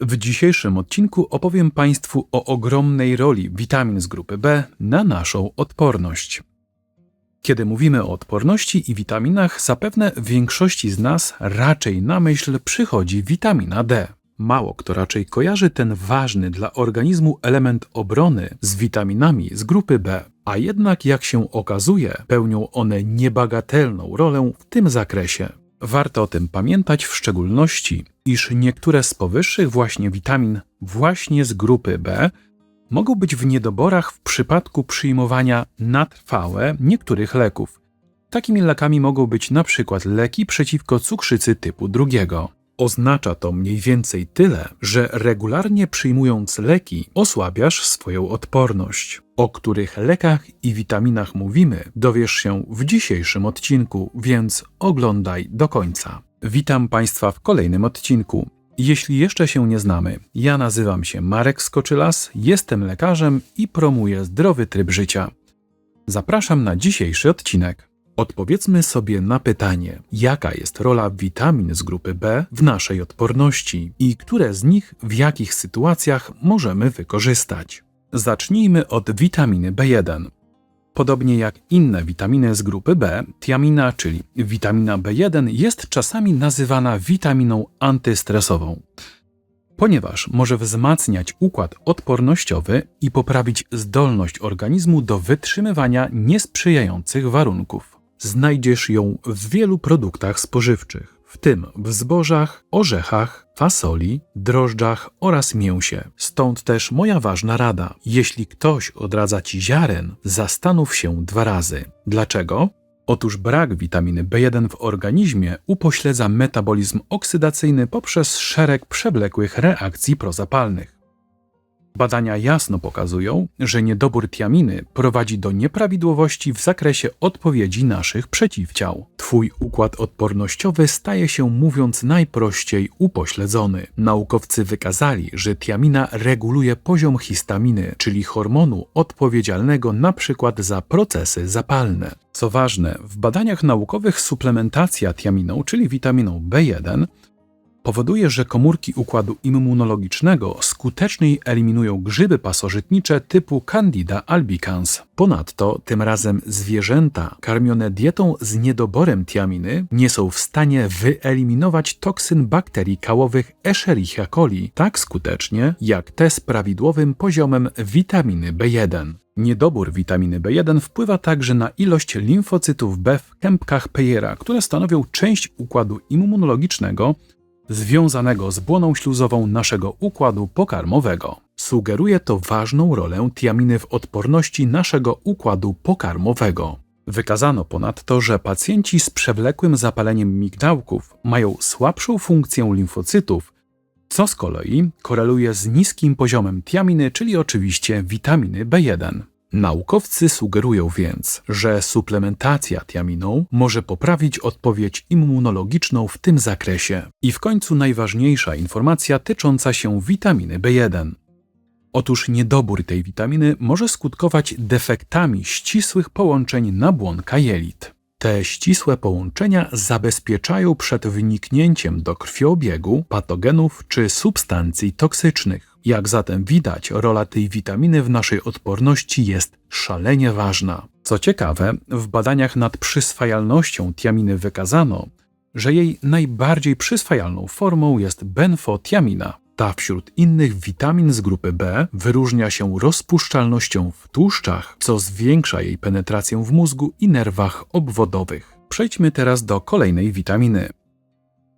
W dzisiejszym odcinku opowiem Państwu o ogromnej roli witamin z grupy B na naszą odporność. Kiedy mówimy o odporności i witaminach, zapewne większości z nas raczej na myśl przychodzi witamina D. Mało kto raczej kojarzy ten ważny dla organizmu element obrony z witaminami z grupy B, a jednak jak się okazuje, pełnią one niebagatelną rolę w tym zakresie. Warto o tym pamiętać w szczególności, iż niektóre z powyższych właśnie witamin właśnie z grupy B mogą być w niedoborach w przypadku przyjmowania na trwałe niektórych leków. Takimi lekami mogą być przykład leki przeciwko cukrzycy typu drugiego. Oznacza to mniej więcej tyle, że regularnie przyjmując leki osłabiasz swoją odporność. O których lekach i witaminach mówimy, dowiesz się w dzisiejszym odcinku, więc oglądaj do końca. Witam Państwa w kolejnym odcinku. Jeśli jeszcze się nie znamy, ja nazywam się Marek Skoczylas, jestem lekarzem i promuję zdrowy tryb życia. Zapraszam na dzisiejszy odcinek. Odpowiedzmy sobie na pytanie, jaka jest rola witamin z grupy B w naszej odporności i które z nich w jakich sytuacjach możemy wykorzystać. Zacznijmy od witaminy B1. Podobnie jak inne witaminy z grupy B, tiamina, czyli witamina B1, jest czasami nazywana witaminą antystresową, ponieważ może wzmacniać układ odpornościowy i poprawić zdolność organizmu do wytrzymywania niesprzyjających warunków. Znajdziesz ją w wielu produktach spożywczych, w tym w zbożach, orzechach, fasoli, drożdżach oraz mięsie. Stąd też moja ważna rada. Jeśli ktoś odradza ci ziaren, zastanów się dwa razy. Dlaczego? Otóż brak witaminy B1 w organizmie upośledza metabolizm oksydacyjny poprzez szereg przewlekłych reakcji prozapalnych. Badania jasno pokazują, że niedobór tiaminy prowadzi do nieprawidłowości w zakresie odpowiedzi naszych przeciwciał. Twój układ odpornościowy staje się, mówiąc najprościej, upośledzony. Naukowcy wykazali, że tiamina reguluje poziom histaminy, czyli hormonu odpowiedzialnego np. za procesy zapalne. Co ważne, w badaniach naukowych suplementacja tiaminą, czyli witaminą B1, powoduje, że komórki układu immunologicznego skuteczniej eliminują grzyby pasożytnicze typu Candida albicans. Ponadto tym razem zwierzęta karmione dietą z niedoborem tiaminy nie są w stanie wyeliminować toksyn bakterii kałowych Escherichia coli tak skutecznie jak te z prawidłowym poziomem witaminy B1. Niedobór witaminy B1 wpływa także na ilość limfocytów B w kępkach Peyera, które stanowią część układu immunologicznego związanego z błoną śluzową naszego układu pokarmowego. Sugeruje to ważną rolę tiaminy w odporności naszego układu pokarmowego. Wykazano ponadto, że pacjenci z przewlekłym zapaleniem migdałków mają słabszą funkcję limfocytów, co z kolei koreluje z niskim poziomem tiaminy, czyli oczywiście witaminy B1. Naukowcy sugerują więc, że suplementacja tiaminą może poprawić odpowiedź immunologiczną w tym zakresie. I w końcu najważniejsza informacja tycząca się witaminy B1. Otóż niedobór tej witaminy może skutkować defektami ścisłych połączeń nabłonka jelit. Te ścisłe połączenia zabezpieczają przed wyniknięciem do krwiobiegu patogenów czy substancji toksycznych. Jak zatem widać, rola tej witaminy w naszej odporności jest szalenie ważna. Co ciekawe, w badaniach nad przyswajalnością tiaminy wykazano, że jej najbardziej przyswajalną formą jest benfotiamina. Ta wśród innych witamin z grupy B wyróżnia się rozpuszczalnością w tłuszczach, co zwiększa jej penetrację w mózgu i nerwach obwodowych. Przejdźmy teraz do kolejnej witaminy.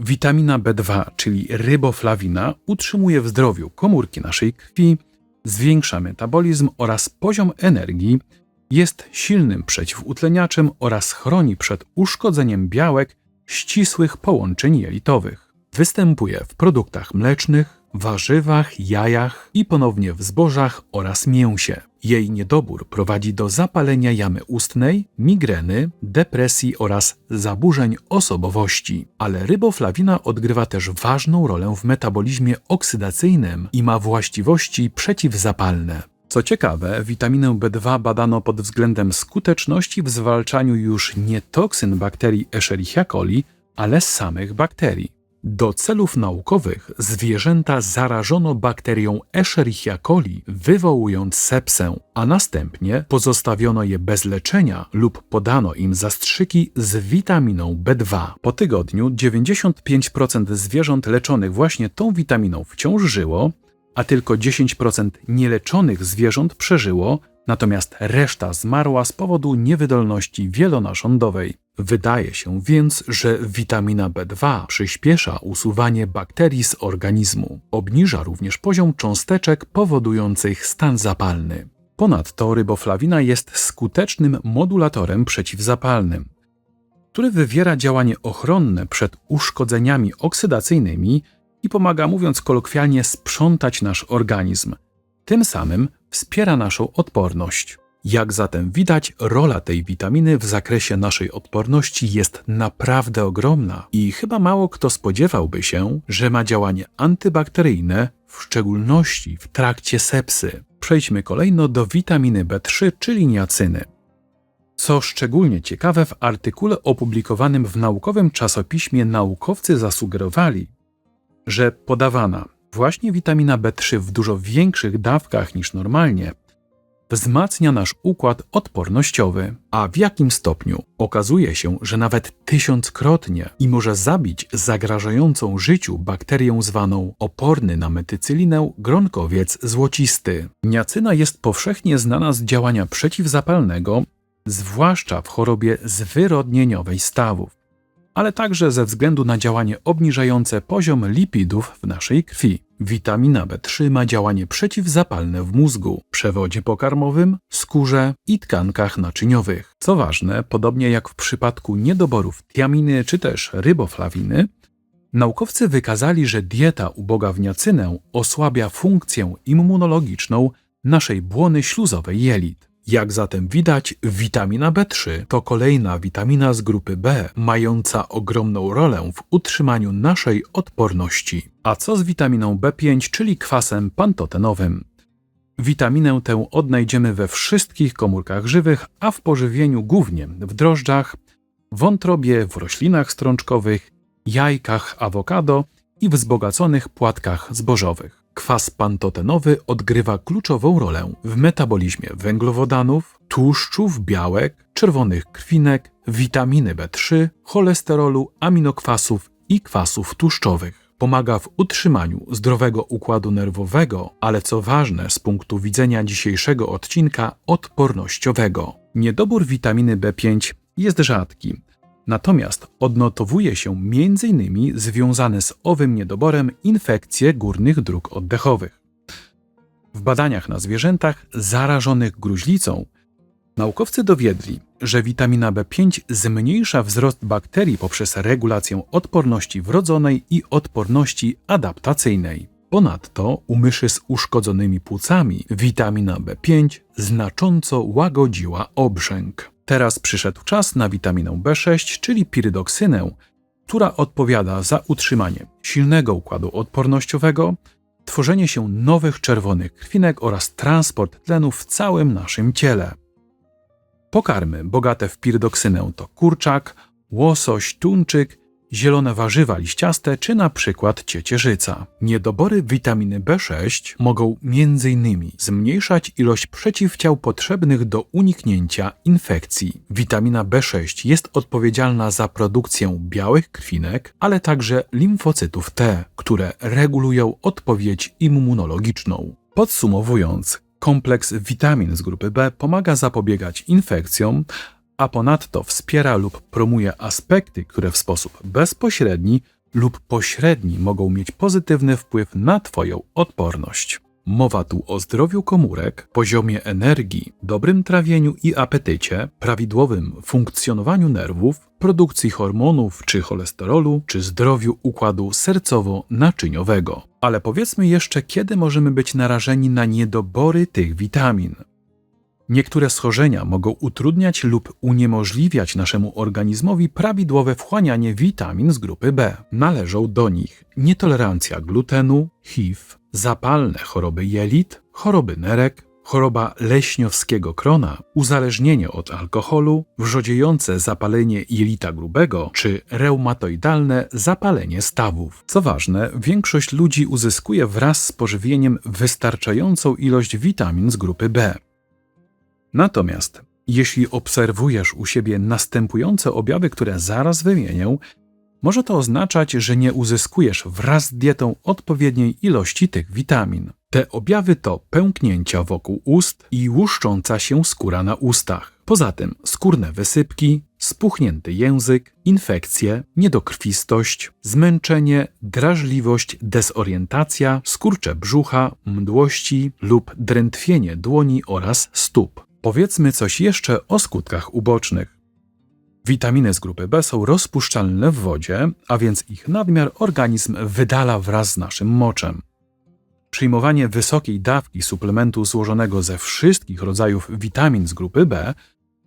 Witamina B2, czyli ryboflawina, utrzymuje w zdrowiu komórki naszej krwi, zwiększa metabolizm oraz poziom energii, jest silnym przeciwutleniaczem oraz chroni przed uszkodzeniem białek ścisłych połączeń jelitowych. Występuje w produktach mlecznych, warzywach, jajach i ponownie w zbożach oraz mięsie. Jej niedobór prowadzi do zapalenia jamy ustnej, migreny, depresji oraz zaburzeń osobowości. Ale ryboflawina odgrywa też ważną rolę w metabolizmie oksydacyjnym i ma właściwości przeciwzapalne. Co ciekawe, witaminę B2 badano pod względem skuteczności w zwalczaniu już nie toksyn bakterii Escherichia coli, ale samych bakterii. Do celów naukowych zwierzęta zarażono bakterią Escherichia coli, wywołując sepsę, a następnie pozostawiono je bez leczenia lub podano im zastrzyki z witaminą B2. Po tygodniu 95% zwierząt leczonych właśnie tą witaminą wciąż żyło, a tylko 10% nieleczonych zwierząt przeżyło, natomiast reszta zmarła z powodu niewydolności wielonarządowej. Wydaje się więc, że witamina B2 przyspiesza usuwanie bakterii z organizmu. Obniża również poziom cząsteczek powodujących stan zapalny. Ponadto ryboflawina jest skutecznym modulatorem przeciwzapalnym, który wywiera działanie ochronne przed uszkodzeniami oksydacyjnymi i pomaga, mówiąc kolokwialnie, sprzątać nasz organizm. Tym samym wspiera naszą odporność. Jak zatem widać, rola tej witaminy w zakresie naszej odporności jest naprawdę ogromna i chyba mało kto spodziewałby się, że ma działanie antybakteryjne, w szczególności w trakcie sepsy. Przejdźmy kolejno do witaminy B3, czyli niacyny. Co szczególnie ciekawe, w artykule opublikowanym w naukowym czasopiśmie naukowcy zasugerowali, że podawana właśnie witamina B3 w dużo większych dawkach niż normalnie wzmacnia nasz układ odpornościowy. A w jakim stopniu? Okazuje się, że nawet tysiąckrotnie i może zabić zagrażającą życiu bakterię zwaną oporny na metycylinę gronkowiec złocisty. Niacyna jest powszechnie znana z działania przeciwzapalnego, zwłaszcza w chorobie zwyrodnieniowej stawów ale także ze względu na działanie obniżające poziom lipidów w naszej krwi. Witamina B3 ma działanie przeciwzapalne w mózgu, przewodzie pokarmowym, skórze i tkankach naczyniowych. Co ważne, podobnie jak w przypadku niedoborów tiaminy czy też ryboflawiny, naukowcy wykazali, że dieta uboga w niacynę osłabia funkcję immunologiczną naszej błony śluzowej jelit. Jak zatem widać, witamina B3 to kolejna witamina z grupy B, mająca ogromną rolę w utrzymaniu naszej odporności. A co z witaminą B5, czyli kwasem pantotenowym? Witaminę tę odnajdziemy we wszystkich komórkach żywych, a w pożywieniu głównie w drożdżach, wątrobie, w roślinach strączkowych, jajkach awokado i wzbogaconych płatkach zbożowych. Kwas pantotenowy odgrywa kluczową rolę w metabolizmie węglowodanów, tłuszczów, białek, czerwonych krwinek, witaminy B3, cholesterolu, aminokwasów i kwasów tłuszczowych. Pomaga w utrzymaniu zdrowego układu nerwowego, ale co ważne z punktu widzenia dzisiejszego odcinka odpornościowego. Niedobór witaminy B5 jest rzadki, Natomiast odnotowuje się m.in. związane z owym niedoborem infekcje górnych dróg oddechowych. W badaniach na zwierzętach zarażonych gruźlicą naukowcy dowiedli, że witamina B5 zmniejsza wzrost bakterii poprzez regulację odporności wrodzonej i odporności adaptacyjnej. Ponadto u myszy z uszkodzonymi płucami witamina B5 znacząco łagodziła obrzęk. Teraz przyszedł czas na witaminę B6, czyli pirydoksynę, która odpowiada za utrzymanie silnego układu odpornościowego, tworzenie się nowych czerwonych krwinek oraz transport tlenu w całym naszym ciele. Pokarmy bogate w pirydoksynę to kurczak, łosoś, tuńczyk zielone warzywa liściaste czy na przykład ciecierzyca. Niedobory witaminy B6 mogą m.in. zmniejszać ilość przeciwciał potrzebnych do uniknięcia infekcji. Witamina B6 jest odpowiedzialna za produkcję białych krwinek, ale także limfocytów T, które regulują odpowiedź immunologiczną. Podsumowując, kompleks witamin z grupy B pomaga zapobiegać infekcjom, a ponadto wspiera lub promuje aspekty, które w sposób bezpośredni lub pośredni mogą mieć pozytywny wpływ na Twoją odporność. Mowa tu o zdrowiu komórek, poziomie energii, dobrym trawieniu i apetycie, prawidłowym funkcjonowaniu nerwów, produkcji hormonów czy cholesterolu, czy zdrowiu układu sercowo-naczyniowego. Ale powiedzmy jeszcze, kiedy możemy być narażeni na niedobory tych witamin. Niektóre schorzenia mogą utrudniać lub uniemożliwiać naszemu organizmowi prawidłowe wchłanianie witamin z grupy B. Należą do nich nietolerancja glutenu, HIV, zapalne choroby jelit, choroby nerek, choroba leśniowskiego krona, uzależnienie od alkoholu, wrzodziejące zapalenie jelita grubego czy reumatoidalne zapalenie stawów. Co ważne, większość ludzi uzyskuje wraz z pożywieniem wystarczającą ilość witamin z grupy B. Natomiast jeśli obserwujesz u siebie następujące objawy, które zaraz wymienię, może to oznaczać, że nie uzyskujesz wraz z dietą odpowiedniej ilości tych witamin. Te objawy to pęknięcia wokół ust i łuszcząca się skóra na ustach. Poza tym skórne wysypki, spuchnięty język, infekcje, niedokrwistość, zmęczenie, drażliwość, dezorientacja, skurcze brzucha, mdłości lub drętwienie dłoni oraz stóp. Powiedzmy coś jeszcze o skutkach ubocznych. Witaminy z grupy B są rozpuszczalne w wodzie, a więc ich nadmiar organizm wydala wraz z naszym moczem. Przyjmowanie wysokiej dawki suplementu złożonego ze wszystkich rodzajów witamin z grupy B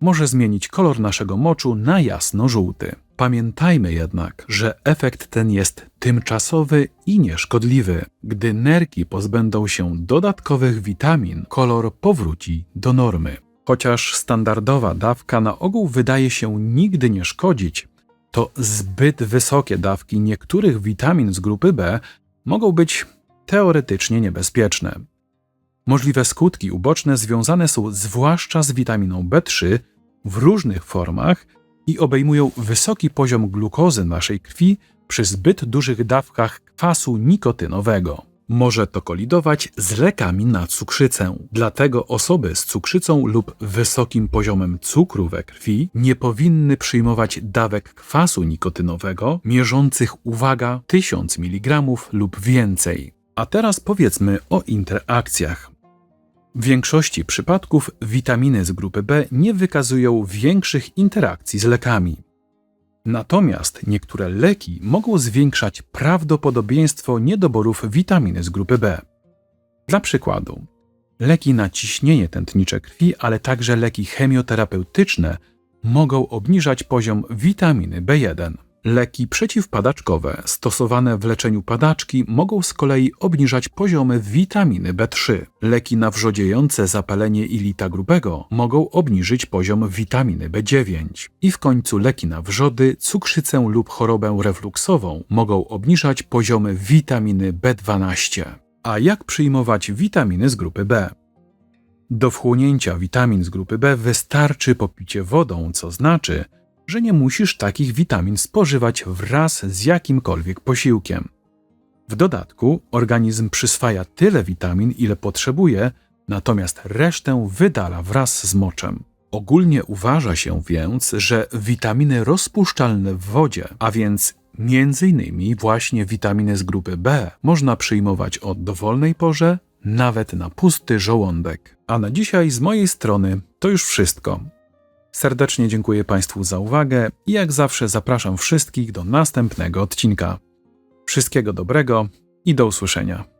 może zmienić kolor naszego moczu na jasno-żółty. Pamiętajmy jednak, że efekt ten jest tymczasowy i nieszkodliwy. Gdy nerki pozbędą się dodatkowych witamin, kolor powróci do normy. Chociaż standardowa dawka na ogół wydaje się nigdy nie szkodzić, to zbyt wysokie dawki niektórych witamin z grupy B mogą być teoretycznie niebezpieczne. Możliwe skutki uboczne związane są zwłaszcza z witaminą B3 w różnych formach i obejmują wysoki poziom glukozy naszej krwi przy zbyt dużych dawkach kwasu nikotynowego. Może to kolidować z lekami na cukrzycę. Dlatego osoby z cukrzycą lub wysokim poziomem cukru we krwi nie powinny przyjmować dawek kwasu nikotynowego mierzących, uwaga, 1000 mg lub więcej. A teraz powiedzmy o interakcjach. W większości przypadków witaminy z grupy B nie wykazują większych interakcji z lekami. Natomiast niektóre leki mogą zwiększać prawdopodobieństwo niedoborów witaminy z grupy B. Dla przykładu, leki na ciśnienie tętnicze krwi, ale także leki chemioterapeutyczne mogą obniżać poziom witaminy B1. Leki przeciwpadaczkowe stosowane w leczeniu padaczki mogą z kolei obniżać poziomy witaminy B3. Leki nawrzodziejące zapalenie ilita grubego mogą obniżyć poziom witaminy B9. I w końcu leki na wrzody, cukrzycę lub chorobę refluksową mogą obniżać poziomy witaminy B12. A jak przyjmować witaminy z grupy B? Do wchłonięcia witamin z grupy B wystarczy popicie wodą, co znaczy, że nie musisz takich witamin spożywać wraz z jakimkolwiek posiłkiem. W dodatku organizm przyswaja tyle witamin, ile potrzebuje, natomiast resztę wydala wraz z moczem. Ogólnie uważa się więc, że witaminy rozpuszczalne w wodzie, a więc innymi właśnie witaminy z grupy B, można przyjmować o dowolnej porze, nawet na pusty żołądek. A na dzisiaj z mojej strony to już wszystko. Serdecznie dziękuję Państwu za uwagę i jak zawsze zapraszam wszystkich do następnego odcinka. Wszystkiego dobrego i do usłyszenia.